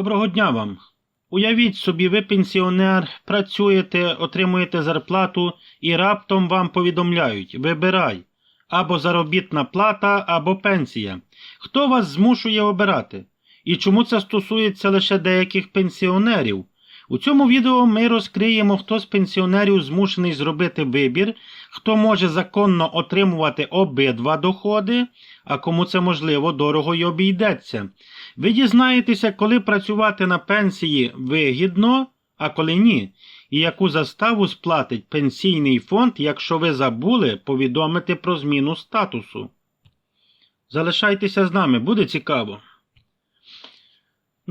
Доброго дня вам. Уявіть собі, ви пенсіонер, працюєте, отримуєте зарплату і раптом вам повідомляють: вибирай або заробітна плата, або пенсія. Хто вас змушує обирати? І чому це стосується лише деяких пенсіонерів? У цьому відео ми розкриємо, хто з пенсіонерів змушений зробити вибір, хто може законно отримувати обидва доходи, а кому це можливо дорого й обійдеться. Ви дізнаєтеся, коли працювати на пенсії вигідно, а коли ні, і яку заставу сплатить пенсійний фонд, якщо ви забули повідомити про зміну статусу. Залишайтеся з нами, буде цікаво.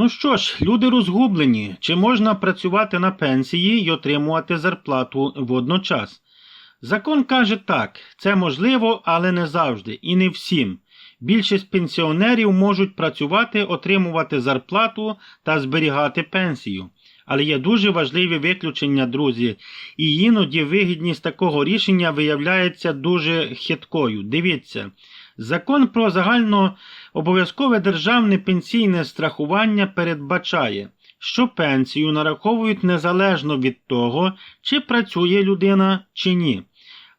Ну що ж, люди розгублені, чи можна працювати на пенсії і отримувати зарплату водночас? Закон каже так, це можливо, але не завжди, і не всім. Більшість пенсіонерів можуть працювати, отримувати зарплату та зберігати пенсію. Але є дуже важливі виключення, друзі, і іноді вигідність такого рішення виявляється дуже хиткою. Дивіться, закон про загальнообов'язкове державне пенсійне страхування передбачає, що пенсію нараховують незалежно від того, чи працює людина чи ні.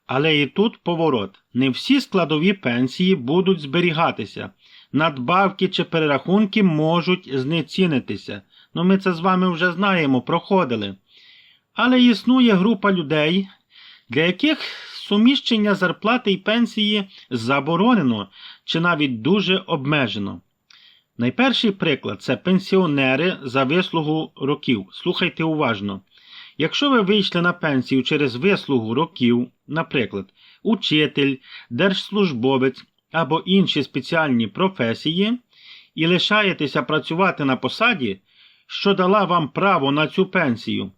Але і тут поворот. Не всі складові пенсії будуть зберігатися. Надбавки чи перерахунки можуть знецінитися. Ну ми це з вами вже знаємо, проходили. Але існує група людей, для яких суміщення зарплати і пенсії заборонено чи навіть дуже обмежено. Найперший приклад це пенсіонери за вислугу років. Слухайте уважно. Якщо ви вийшли на пенсію через вислугу років, наприклад, учитель, держслужбовець або інші спеціальні професії, і лишаєтеся працювати на посаді, що дала вам право на цю пенсію,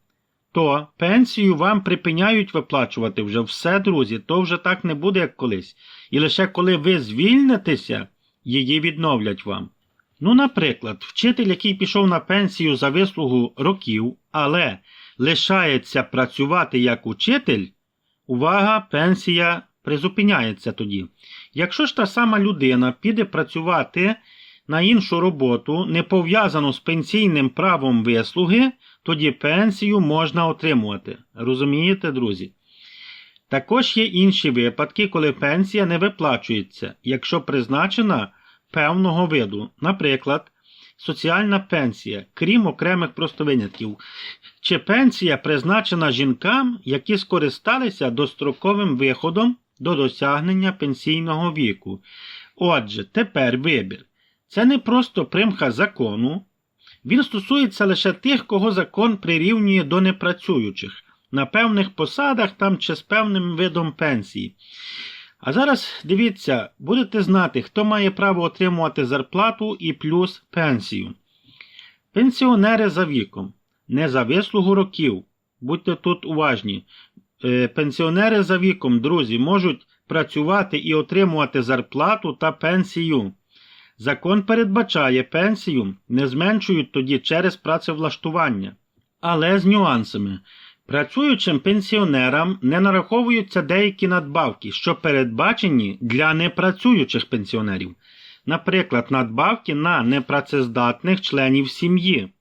то пенсію вам припиняють виплачувати вже все, друзі, то вже так не буде, як колись. І лише коли ви звільнитеся, її відновлять вам. Ну, наприклад, вчитель, який пішов на пенсію за вислугу років, але лишається працювати як учитель, увага, пенсія призупиняється тоді. Якщо ж та сама людина піде працювати на іншу роботу, не пов'язану з пенсійним правом вислуги, тоді пенсію можна отримувати. Розумієте, друзі? Також є інші випадки, коли пенсія не виплачується, якщо призначена певного виду, наприклад, соціальна пенсія, крім окремих просто винятків, чи пенсія призначена жінкам, які скористалися достроковим виходом до досягнення пенсійного віку. Отже, тепер вибір. Це не просто примха закону, він стосується лише тих, кого закон прирівнює до непрацюючих, на певних посадах там чи з певним видом пенсії. А зараз дивіться, будете знати, хто має право отримувати зарплату і плюс пенсію. Пенсіонери за віком, не за вислугу років. Будьте тут уважні. Е, Пенсіонери за віком, друзі, можуть працювати і отримувати зарплату та пенсію. Закон передбачає пенсію, не зменшують тоді через працевлаштування. Але з нюансами. Працюючим пенсіонерам не нараховуються деякі надбавки, що передбачені для непрацюючих пенсіонерів, наприклад, надбавки на непрацездатних членів сім'ї.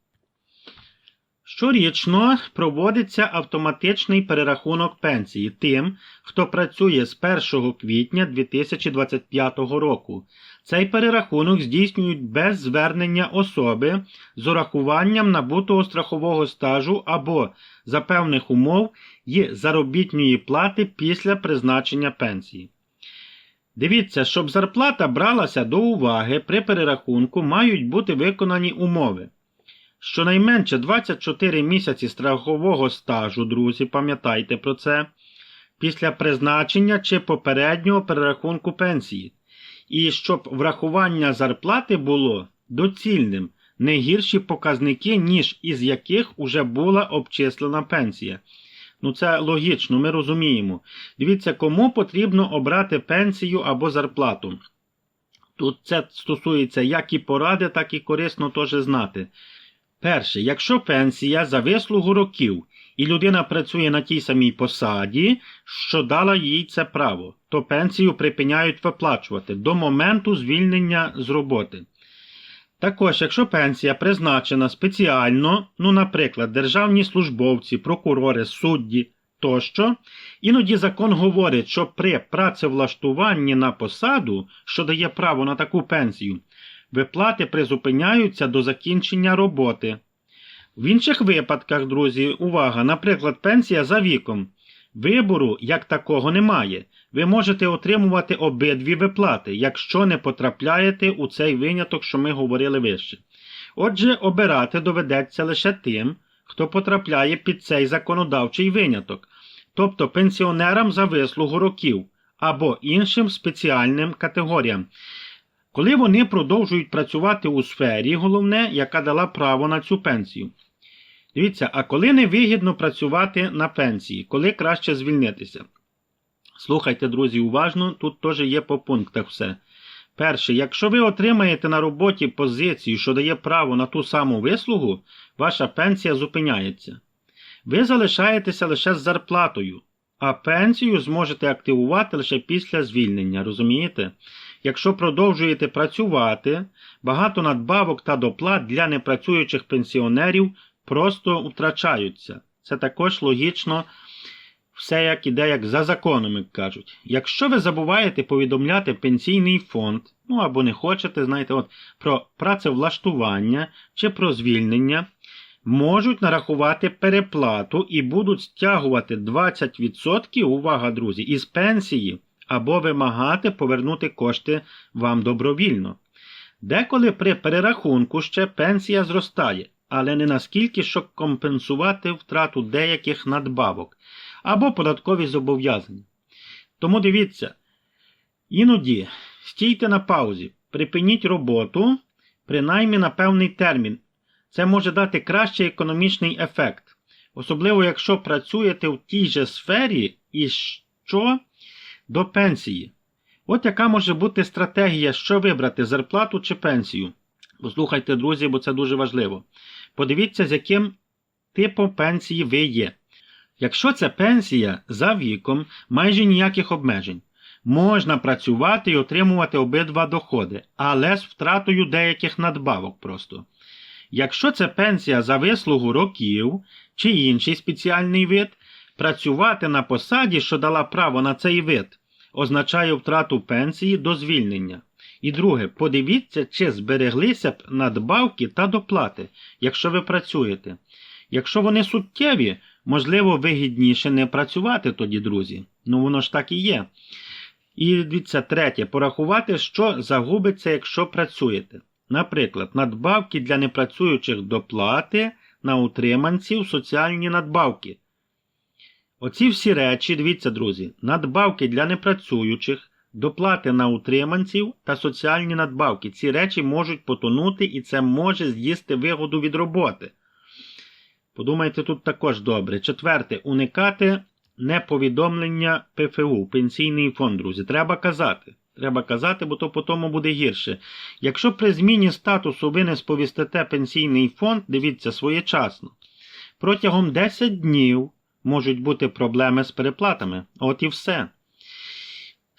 Щорічно проводиться автоматичний перерахунок пенсії тим, хто працює з 1 квітня 2025 року. Цей перерахунок здійснюють без звернення особи з урахуванням набутого страхового стажу або за певних умов і заробітної плати після призначення пенсії. Дивіться, щоб зарплата бралася до уваги при перерахунку, мають бути виконані умови. Щонайменше 24 місяці страхового стажу, друзі, пам'ятайте про це, після призначення чи попереднього перерахунку пенсії. І щоб врахування зарплати було доцільним, не гірші показники, ніж із яких уже була обчислена пенсія. Ну це логічно, ми розуміємо. Дивіться, кому потрібно обрати пенсію або зарплату. Тут це стосується як і поради, так і корисно теж знати. Перше, якщо пенсія за вислугу років і людина працює на тій самій посаді, що дала їй це право, то пенсію припиняють виплачувати до моменту звільнення з роботи. Також, якщо пенсія призначена спеціально, ну, наприклад, державні службовці, прокурори, судді тощо, іноді закон говорить, що при працевлаштуванні на посаду, що дає право на таку пенсію, виплати призупиняються до закінчення роботи. В інших випадках, друзі, увага, наприклад, пенсія за віком. Вибору як такого немає. Ви можете отримувати обидві виплати, якщо не потрапляєте у цей виняток, що ми говорили вище. Отже, обирати доведеться лише тим, хто потрапляє під цей законодавчий виняток, тобто пенсіонерам за вислугу років або іншим спеціальним категоріям. Коли вони продовжують працювати у сфері, головне, яка дала право на цю пенсію. Дивіться, а коли невигідно працювати на пенсії, коли краще звільнитися? Слухайте, друзі, уважно, тут теж є по пунктах все. Перше, якщо ви отримаєте на роботі позицію, що дає право на ту саму вислугу, ваша пенсія зупиняється. Ви залишаєтеся лише з зарплатою, а пенсію зможете активувати лише після звільнення, розумієте? Якщо продовжуєте працювати, багато надбавок та доплат для непрацюючих пенсіонерів просто втрачаються. Це також логічно, все як іде, як за законом, як кажуть. Якщо ви забуваєте повідомляти пенсійний фонд, ну або не хочете, знаєте, от, про працевлаштування чи про звільнення, можуть нарахувати переплату і будуть стягувати 20%, увага, друзі, із пенсії, або вимагати повернути кошти вам добровільно. Деколи при перерахунку ще пенсія зростає, але не наскільки, щоб компенсувати втрату деяких надбавок або податкові зобов'язання. Тому дивіться, іноді стійте на паузі, припиніть роботу, принаймні на певний термін. Це може дати кращий економічний ефект, особливо якщо працюєте в тій же сфері і що до пенсії. От яка може бути стратегія, що вибрати зарплату чи пенсію. Послухайте, друзі, бо це дуже важливо. Подивіться, з яким типом пенсії ви є. Якщо це пенсія за віком, майже ніяких обмежень. Можна працювати і отримувати обидва доходи, але з втратою деяких надбавок просто. Якщо це пенсія за вислугу років чи інший спеціальний вид, працювати на посаді, що дала право на цей вид, означає втрату пенсії до звільнення. І друге, подивіться, чи збереглися б надбавки та доплати, якщо ви працюєте. Якщо вони суттєві, можливо, вигідніше не працювати тоді, друзі. Ну воно ж так і є. І дивіться, третє, порахувати, що загубиться, якщо працюєте. Наприклад, надбавки для непрацюючих доплати на утриманців, соціальні надбавки. Оці всі речі, дивіться, друзі, надбавки для непрацюючих, доплати на утриманців та соціальні надбавки. Ці речі можуть потонути і це може з'їсти вигоду від роботи. Подумайте тут також добре. Четверте, уникати неповідомлення ПФУ, пенсійний фонд, друзі. Треба казати. Треба казати, бо то по тому буде гірше. Якщо при зміні статусу ви не сповістите пенсійний фонд, дивіться своєчасно. Протягом 10 днів можуть бути проблеми з переплатами. От і все.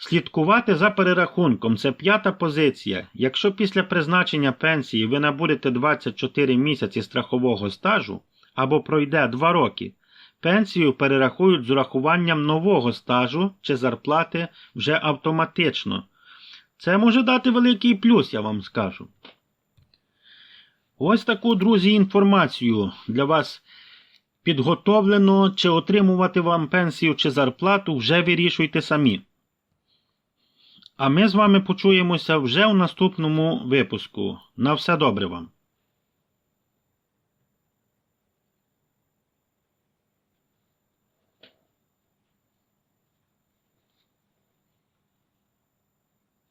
Слідкувати за перерахунком це п'ята позиція. Якщо після призначення пенсії ви набудете 24 місяці страхового стажу або пройде 2 роки, пенсію перерахують з урахуванням нового стажу чи зарплати вже автоматично. Це може дати великий плюс, я вам скажу. Ось таку, друзі, інформацію для вас підготовлено, чи отримувати вам пенсію чи зарплату, вже вирішуйте самі. А ми з вами почуємося вже у наступному випуску. На все добре вам!